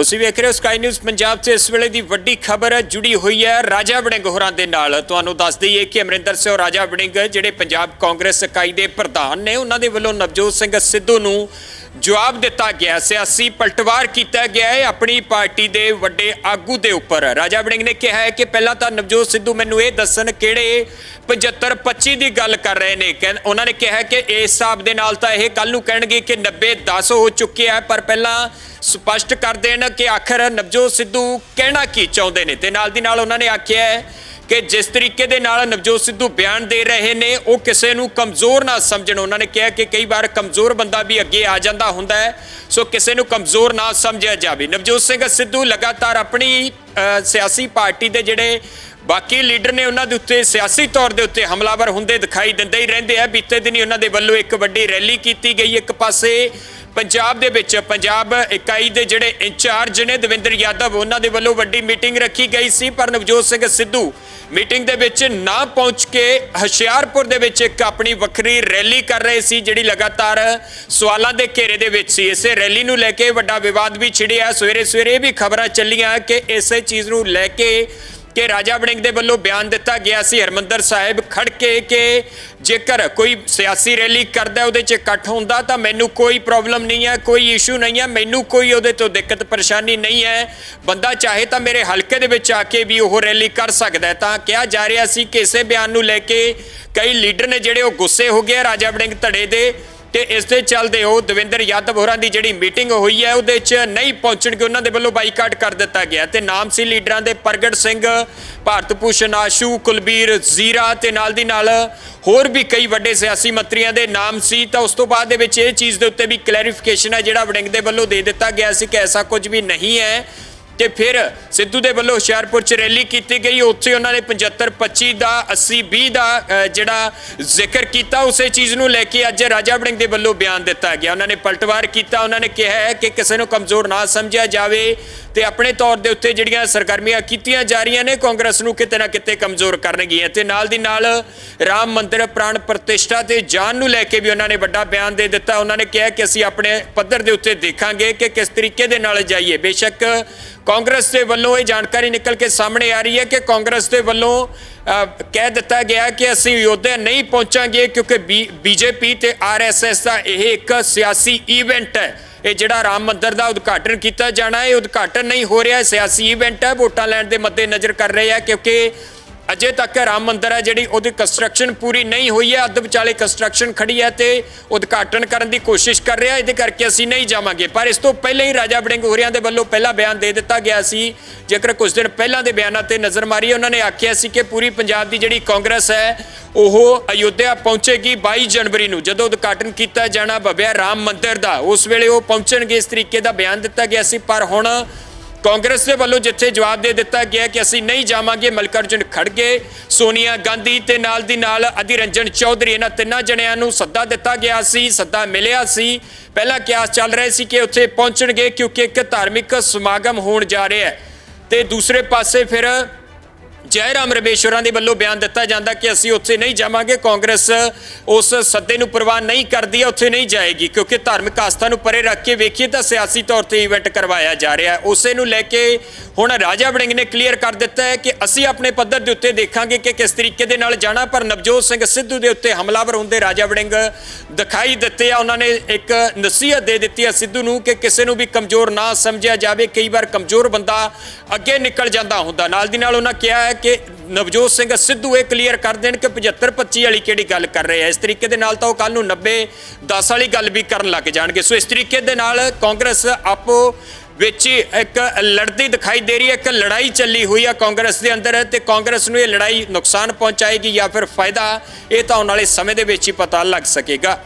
ਤੁਸੀਂ ਵੇਖ ਰਹੇ ਹੋ ਸਕਾਈ ਨਿਊਜ਼ ਪੰਜਾਬ 'ਚ ਇਸ ਵੇਲੇ ਦੀ ਵੱਡੀ ਖਬਰ ਜੁੜੀ ਹੋਈ ਹੈ ਰਾਜਾ ਵੜਿੰਗ ਹੋਰਾਂ ਦੇ ਨਾਲ। ਤੁਹਾਨੂੰ ਦੱਸ ਦਈਏ ਕਿ ਅਮਰਿੰਦਰ ਸਿੰਘ ਰਾਜਾ ਵੜਿੰਗ, ਜਿਹੜੇ ਪੰਜਾਬ ਕਾਂਗਰਸ ਇਕਾਈ ਦੇ ਪ੍ਰਧਾਨ ਨੇ, ਉਹਨਾਂ ਦੇ ਵੱਲੋਂ ਨਵਜੋਤ ਸਿੰਘ ਸਿੱਧੂ ਨੂੰ ਜਵਾਬ ਦਿੱਤਾ ਗਿਆ ਸਿਆਸੀ ਪਲਟਵਾਰ ਕੀਤਾ ਗਿਆ ਹੈ ਆਪਣੀ ਪਾਰਟੀ ਦੇ ਵੱਡੇ ਆਗੂ ਦੇ ਉੱਪਰ। ਰਾਜਾ ਵੜਿੰਗ ਨੇ ਕਿਹਾ ਹੈ ਕਿ ਪਹਿਲਾਂ ਤਾਂ ਨਵਜੋਤ ਸਿੱਧੂ ਮੈਨੂੰ ਇਹ ਦੱਸਣ ਕਿਹੜੇ 75 25 ਦੀ ਗੱਲ ਕਰ ਰਹੇ ਨੇ। ਕਹਿੰ- ਉਹਨਾਂ ਨੇ ਕਿਹਾ ਕਿ ਇਸ ਹਿਸਾਬ ਦੇ ਨਾਲ ਤਾਂ ਇਹ ਕੱਲ ਨੂੰ ਕਹਿਣਗੇ ਕਿ 90 10 ਹੋ ਚੁੱਕੇ ਹੈ ਪਰ ਪਹਿਲਾਂ ਸਪਸ਼ਟ ਕਰ ਦੇਣ ਕਿ ਆਖਰ ਨਵਜੋਤ ਸਿੱਧੂ ਕਹਿਣਾ ਕੀ ਚਾਹੁੰਦੇ ਨੇ। ਤੇ ਨਾਲ ਦੀ ਨਾਲ ਉਹਨਾਂ ਨੇ ਆਖਿਆ ਹੈ ਕਿ ਜਿਸ ਤਰੀਕੇ ਦੇ ਨਾਲ ਨਵਜੋਤ ਸਿੱਧੂ ਬਿਆਨ ਦੇ ਰਹੇ ਨੇ, ਉਹ ਕਿਸੇ ਨੂੰ ਕਮਜ਼ੋਰ ਨਾ ਸਮਝਣ। ਉਹਨਾਂ ਨੇ ਕਿਹਾ ਕਿ ਕਈ ਵਾਰ ਕਮਜ਼ੋਰ ਬੰਦਾ ਵੀ ਅੱਗੇ ਆ ਜਾਂਦਾ ਹੁੰਦਾ ਹੈ, ਸੋ ਕਿਸੇ ਨੂੰ ਕਮਜ਼ੋਰ ਨਾ ਸਮਝਿਆ ਜਾਵੇ। ਨਵਜੋਤ ਸਿੰਘ ਸਿੱਧੂ ਲਗਾਤਾਰ ਆਪਣੀ ਸਿਆਸੀ ਪਾਰਟੀ ਦੇ ਜਿਹੜੇ ਬਾਕੀ ਲੀਡਰ ਨੇ ਉਹਨਾਂ ਦੇ ਉੱਤੇ ਸਿਆਸੀ ਤੌਰ ਦੇ ਉੱਤੇ ਹਮਲਾਵਰ ਹੁੰਦੇ ਦਿਖਾਈ ਦਿੰਦੇ ਹੀ ਰਹਿੰਦੇ ਆ। ਬੀਤੇ ਦਿਨੀ ਉਹਨਾਂ ਦੇ ਵੱਲੋਂ ਇੱਕ ਵੱਡੀ ਰੈਲੀ ਕੀਤੀ ਗਈ। ਇੱਕ ਪਾਸੇ ਪੰਜਾਬ ਦੇ ਵਿੱਚ ਪੰਜਾਬ ਇਕਾਈ ਦੇ ਜਿਹੜੇ ਇੰਚਾਰਜ ਨੇ ਦਵਿੰਦਰ ਯਾਦਵ, ਉਹਨਾਂ ਦੇ ਵੱਲੋਂ ਵੱਡੀ ਮੀਟਿੰਗ ਰੱਖੀ ਗਈ ਸੀ। ਪਰ ਨਵਜੋਤ ਸਿੰਘ ਸਿੱਧੂ ਮੀਟਿੰਗ ਦੇ ਵਿੱਚ ਨਾ ਪਹੁੰਚ ਕੇ ਹੁਸ਼ਿਆਰਪੁਰ ਦੇ ਵਿੱਚ ਇੱਕ ਆਪਣੀ ਵੱਖਰੀ ਰੈਲੀ ਕਰ ਰਹੇ ਸੀ, ਜਿਹੜੀ ਲਗਾਤਾਰ ਸਵਾਲਾਂ ਦੇ ਘੇਰੇ ਦੇ ਵਿੱਚ ਸੀ। ਇਸੇ ਰੈਲੀ ਨੂੰ ਲੈ ਕੇ ਵੱਡਾ ਵਿਵਾਦ ਵੀ ਛਿੜਿਆ। ਸਵੇਰੇ ਸਵੇਰੇ ਇਹ ਵੀ ਖਬਰਾਂ ਚੱਲੀਆਂ ਕਿ ਇਸੇ ਚੀਜ਼ ਨੂੰ ਲੈ ਕੇ ਕਿ ਰਾਜਾ ਵੜਿੰਗ ਦੇ ਵੱਲੋਂ ਬਿਆਨ ਦਿੱਤਾ ਗਿਆ ਸੀ, ਹਰਮੰਦਰ ਸਾਹਿਬ ਖੜ ਕੇ ਕਿ ਜੇਕਰ ਕੋਈ ਸਿਆਸੀ ਰੈਲੀ ਕਰਦਾ, ਉਹਦੇ 'ਚ ਇਕੱਠ ਹੁੰਦਾ, ਤਾਂ ਮੈਨੂੰ ਕੋਈ ਪ੍ਰੋਬਲਮ ਨਹੀਂ ਹੈ, ਕੋਈ ਇਸ਼ੂ ਨਹੀਂ ਹੈ, ਮੈਨੂੰ ਕੋਈ ਉਹਦੇ ਤੋਂ ਦਿੱਕਤ ਪਰੇਸ਼ਾਨੀ ਨਹੀਂ ਹੈ। ਬੰਦਾ ਚਾਹੇ ਤਾਂ ਮੇਰੇ ਹਲਕੇ ਦੇ ਵਿੱਚ ਆ ਕੇ ਵੀ ਉਹ ਰੈਲੀ ਕਰ ਸਕਦਾ ਤਾਂ ਕਿਹਾ ਜਾ ਰਿਹਾ ਸੀ ਕਿ ਇਸੇ ਬਿਆਨ ਨੂੰ ਲੈ ਕੇ ਕਈ ਲੀਡਰ ਨੇ ਜਿਹੜੇ ਉਹ ਗੁੱਸੇ ਹੋ ਗਏ ਰਾਜਾ ਵੜਿੰਗ ਧੜੇ ਦੇ। ਤੇ ਇਸ ਦੇ ਚੱਲਦੇ ਉਹ ਦਵਿੰਦਰ ਯਾਦਵ ਹੋਰਾਂ ਦੀ ਜਿਹੜੀ ਮੀਟਿੰਗ ਹੋਈ ਹੈ, ਉਹਦੇ 'ਚ ਨਹੀਂ ਪਹੁੰਚਣਗੇ ਉਹਨਾਂ ਦੇ ਵੱਲੋਂ ਬਾਈਕਾਟ ਕਰ ਦਿੱਤਾ ਗਿਆ। ਤੇ ਨਾਮ ਸੀ ਲੀਡਰਾਂ ਦੇ ਪ੍ਰਗਟ ਸਿੰਘ, ਭਾਰਤ ਭੂਸ਼ਣ ਆਸ਼ੂ, ਕੁਲਬੀਰ ਜ਼ੀਰਾ ਤੇ ਨਾਲ ਦੀ ਨਾਲ ਹੋਰ ਵੀ ਕਈ ਵੱਡੇ ਸਿਆਸੀ ਮੰਤਰੀਆਂ ਦੇ ਨਾਮ ਸੀ। ਤਾਂ ਉਸ ਤੋਂ ਬਾਅਦ ਦੇ ਵਿੱਚ ਇਹ ਚੀਜ਼ ਦੇ ਉੱਤੇ ਵੀ ਕਲੈਰੀਫਿਕੇਸ਼ਨ ਹੈ ਜਿਹੜਾ ਵੜਿੰਗ ਦੇ ਵੱਲੋਂ ਦੇ ਦਿੱਤਾ ਗਿਆ ਸੀ ਕਿ ਐਸਾ ਕੁਝ ਵੀ ਨਹੀਂ ਹੈ। ਤੇ ਫਿਰ ਸਿੱਧੂ ਦੇ ਵੱਲੋਂ ਹੁਸ਼ਿਆਰਪੁਰ ਚ ਰੈਲੀ ਕੀਤੀ ਗਈ। ਉੱਥੇ ਉਹਨਾਂ ਨੇ 75 25 ਦਾ 80 20 ਦਾ ਜਿਹੜਾ ਜ਼ਿਕਰ ਕੀਤਾ, ਉਸੇ ਚੀਜ਼ ਨੂੰ ਲੈ ਕੇ ਅੱਜ ਰਾਜਾ ਵੜਿੰਗ ਦੇ ਵੱਲੋਂ ਬਿਆਨ ਦਿੱਤਾ ਗਿਆ। ਉਹਨਾਂ ਨੇ ਪਲਟਵਾਰ ਕੀਤਾ। ਉਹਨਾਂ ਨੇ ਕਿਹਾ ਹੈ ਕਿ ਕਿਸੇ ਨੂੰ ਕਮਜ਼ੋਰ ਨਾ ਸਮਝਿਆ ਜਾਵੇ ਤੇ ਆਪਣੇ ਤੌਰ ਦੇ ਉੱਤੇ ਜਿਹੜੀਆਂ ਸਰਗਰਮੀਆਂ ਕੀਤੀਆਂ ਜਾ ਰਹੀਆਂ ਨੇ, ਕਾਂਗਰਸ ਨੂੰ ਕਿਤੇ ਨਾ ਕਿਤੇ ਕਮਜ਼ੋਰ ਕਰਨਗੀਆਂ। ਤੇ ਨਾਲ ਦੀ ਨਾਲ ਰਾਮ ਮੰਦਿਰ ਪ੍ਰਾਣ ਪ੍ਰਤਿਸ਼ਠਾ ਤੇ ਜਾਨ ਨੂੰ ਲੈ ਕੇ ਵੀ ਉਹਨਾਂ ਨੇ ਵੱਡਾ ਬਿਆਨ ਦੇ ਦਿੱਤਾ। ਉਹਨਾਂ ਨੇ ਕਿਹਾ ਕਿ ਅਸੀਂ ਆਪਣੇ ਪੱਧਰ ਦੇ ਉੱਤੇ ਦੇਖਾਂਗੇ ਕਿ ਕਿਸ ਤਰੀਕੇ ਦੇ ਨਾਲ ਜਾਈਏ। ਬੇਸ਼ੱਕ ਕਾਂਗਰਸ ਦੇ ਵੱਲੋਂ ਇਹ ਜਾਣਕਾਰੀ ਨਿਕਲ ਕੇ ਸਾਹਮਣੇ ਆ ਰਹੀ ਹੈ ਕਿ ਕਾਂਗਰਸ ਦੇ ਵੱਲੋਂ ਕਹਿ ਦਿੱਤਾ ਗਿਆ ਕਿ ਅਸੀਂ ਅਯੋਧਿਆ ਨਹੀਂ ਪਹੁੰਚਾਂਗੇ ਕਿਉਂਕਿ ਬੀਜੇਪੀ ਤੇ ਆਰਐਸਐਸ ਦਾ ਇਹ ਇੱਕ ਸਿਆਸੀ ਇਵੈਂਟ ਹੈ। ਇਹ ਜਿਹੜਾ ਰਾਮ ਮੰਦਿਰ ਦਾ ਉਦਘਾਟਨ ਕੀਤਾ ਜਾਣਾ ਹੈ ਇਹ ਉਦਘਾਟਨ ਨਹੀਂ ਹੋ ਰਿਹਾ ਸਿਆਸੀ ਇਵੈਂਟ ਹੈ। ਵੋਟਾਂ ਲੈਣ ਦੇ ਮੱਦੇ ਨਜ਼ਰ ਕਰ ਰਹੇ ਆ ਕਿਉਂਕਿ ਅਜੇ ਤੱਕ ਰਾਮ ਮੰਦਿਰ ਹੈ ਜਿਹੜੀ ਉਹਦੀ ਕੰਸਟਰਕਸ਼ਨ ਪੂਰੀ ਨਹੀਂ ਹੋਈ ਹੈ। ਅੱਧ ਵਿਚਾਲੇ ਕੰਸਟਰਕਸ਼ਨ ਖੜੀ ਹੈ ਤੇ ਉਦਘਾਟਨ ਕਰਨ ਦੀ ਕੋਸ਼ਿਸ਼ ਕਰ ਰਿਹਾ। ਇਹਦੇ ਕਰਕੇ ਅਸੀਂ ਨਹੀਂ ਜਾਵਾਂਗੇ। ਪਰ ਇਸ ਤੋਂ ਪਹਿਲਾਂ ਹੀ ਰਾਜਾ ਵੜਿੰਗ ਹੋਰਿਆਂ ਦੇ ਵੱਲੋਂ ਪਹਿਲਾ ਬਿਆਨ ਦੇ ਦਿੱਤਾ ਗਿਆ ਸੀ। ਜੇਕਰ ਕੁਝ ਦਿਨ ਪਹਿਲਾਂ ਦੇ ਬਿਆਨਾਂ ਤੇ ਨਜ਼ਰ ਮਾਰੀ ਉਹਨਾਂ ਨੇ ਆਖਿਆ ਸੀ ਕਿ ਪੂਰੀ ਪੰਜਾਬ ਦੀ ਜਿਹੜੀ ਕਾਂਗਰਸ ਹੈ, ਉਹ ਅਯੁੱਧਿਆ ਪਹੁੰਚੇਗੀ 22 ਜਨਵਰੀ ਨੂੰ। ਜਦੋਂ ਉਦਘਾਟਨ ਕੀਤਾ ਜਾਣਾ ਭਵਿਆ ਰਾਮ ਮੰਦਿਰ ਦਾ, ਉਸ ਵੇਲੇ ਉਹ ਪਹੁੰਚਣਗੇ। ਇਸ ਤਰੀਕੇ ਦਾ ਬਿਆਨ ਦਿੱਤਾ ਗਿਆ ਸੀ। ਪਰ ਹੁਣ ਕਾਂਗਰਸ ਦੇ ਵੱਲੋਂ ਜਿੱਥੇ ਜਵਾਬ ਦੇ ਦਿੱਤਾ ਗਿਆ ਕਿ ਅਸੀਂ ਨਹੀਂ ਜਾਵਾਂਗੇ, ਮਲਕਰਜਨ ਖੜਗੇ ਸੋਨੀਆ ਗਾਂਧੀ ਤੇ ਨਾਲ ਦੀ ਨਾਲ ਅਧਿਰ ਰੰਜਨ ਚੌਧਰੀ, ਇਹਨਾਂ ਤਿੰਨਾਂ ਜਣਿਆਂ ਨੂੰ ਸੱਦਾ ਦਿੱਤਾ ਗਿਆ ਸੀ, ਸੱਦਾ ਮਿਲਿਆ ਸੀ। ਪਹਿਲਾਂ ਕਿਆਸ ਚੱਲ ਰਿਹਾ ਸੀ ਕਿ ਉੱਥੇ ਪਹੁੰਚਣਗੇ ਕਿਉਂਕਿ ਇੱਕ ਧਾਰਮਿਕ ਸਮਾਗਮ ਹੋਣ ਜਾ ਰਿਹਾ ਹੈ। ਤੇ ਦੂਸਰੇ ਪਾਸੇ ਫਿਰ ਜੈ ਰਾਮ ਰਮੇਸ਼ਵਰਾਂ ਦੇ ਵੱਲੋਂ ਬਿਆਨ ਦਿੱਤਾ ਜਾਂਦਾ ਕਿ ਅਸੀਂ ਉੱਥੇ ਨਹੀਂ ਜਾਵਾਂਗੇ, ਕਾਂਗਰਸ ਉਸ ਸੱਦੇ ਨੂੰ ਪ੍ਰਵਾਨ ਨਹੀਂ ਕਰਦੀ ਹੈ, ਉੱਥੇ ਨਹੀਂ ਜਾਏਗੀ, ਕਿਉਂਕਿ ਧਾਰਮਿਕ ਆਸਥਾ ਨੂੰ ਪਰੇ ਰੱਖ ਕੇ ਵੇਖੀਏ ਤਾਂ ਸਿਆਸੀ ਤੌਰ ਤੇ ਇਵੈਂਟ ਕਰਵਾਇਆ ਜਾ ਰਿਹਾ ਹੈ। ਉਸੇ ਨੂੰ ਲੈ ਕੇ ਹੁਣ ਰਾਜਾ ਵੜਿੰਗ ਨੇ ਕਲੀਅਰ ਕਰ ਦਿੱਤਾ ਹੈ ਕਿ ਅਸੀਂ ਆਪਣੇ ਪੱਧਰ ਦੇ ਉੱਤੇ ਦੇਖਾਂਗੇ ਕਿ ਕਿਸ ਤਰੀਕੇ ਦੇ ਨਾਲ ਜਾਣਾ, ਪਰ ਨਵਜੋਤ ਸਿੰਘ ਸਿੱਧੂ ਦੇ ਉੱਤੇ ਹਮਲਾਵਰ ਹੁੰਦੇ ਰਾਜਾ ਵੜਿੰਗ ਦਿਖਾਈ ਦਿੱਤੇ ਆ। ਉਹਨਾਂ ਨੇ ਇੱਕ ਨਸੀਹਤ ਦੇ ਦਿੱਤੀ ਆ ਸਿੱਧੂ ਨੂੰ ਕਿ ਕਿਸੇ ਨੂੰ ਵੀ ਕਮਜ਼ੋਰ ਨਾ ਸਮਝਿਆ ਜਾਵੇ। ਕਈ ਵਾਰ ਕਮਜ਼ੋਰ ਬੰਦਾ ਅੱਗੇ ਨਿਕਲ ਜਾਂਦਾ ਹੁੰਦਾ। ਨਾਲ ਦੀ ਨਾਲ ਉਹਨਾਂ ਕਿਹਾ ਹੈ ਕਿ ਨਵਜੋਤ ਸਿੰਘ ਸਿੱਧੂ ਇਹ ਕਲੀਅਰ ਕਰ ਦੇਣ ਕਿ 75 25 ਵਾਲੀ ਕਿਹੜੀ ਗੱਲ ਕਰ ਰਹੇ ਆ। ਇਸ ਤਰੀਕੇ ਦੇ ਨਾਲ ਤਾਂ ਉਹ ਕੱਲ ਨੂੰ 90 10 ਵਾਲੀ ਗੱਲ ਵੀ ਕਰਨ ਲੱਗ ਜਾਣਗੇ। ਸੋ ਇਸ ਤਰੀਕੇ ਦੇ ਨਾਲ ਕਾਂਗਰਸ ਆਪੋ ਵਿੱਚ ਇੱਕ ਲੜਦੀ ਦਿਖਾਈ ਦੇ ਰਹੀ ਹੈ, ਇੱਕ ਲੜਾਈ ਚੱਲੀ ਹੋਈ ਆ ਕਾਂਗਰਸ ਦੇ ਅੰਦਰ ਤੇ ਕਾਂਗਰਸ ਨੂੰ ਇਹ ਲੜਾਈ ਨੁਕਸਾਨ ਪਹੁੰਚਾਏਗੀ ਜਾਂ ਫਿਰ ਫਾਇਦਾ ਇਹ ਤਾਂ ਆਉਣ ਵਾਲੇ ਸਮੇਂ ਦੇ ਵਿੱਚ ਹੀ ਪਤਾ ਲੱਗ ਸਕੇਗਾ।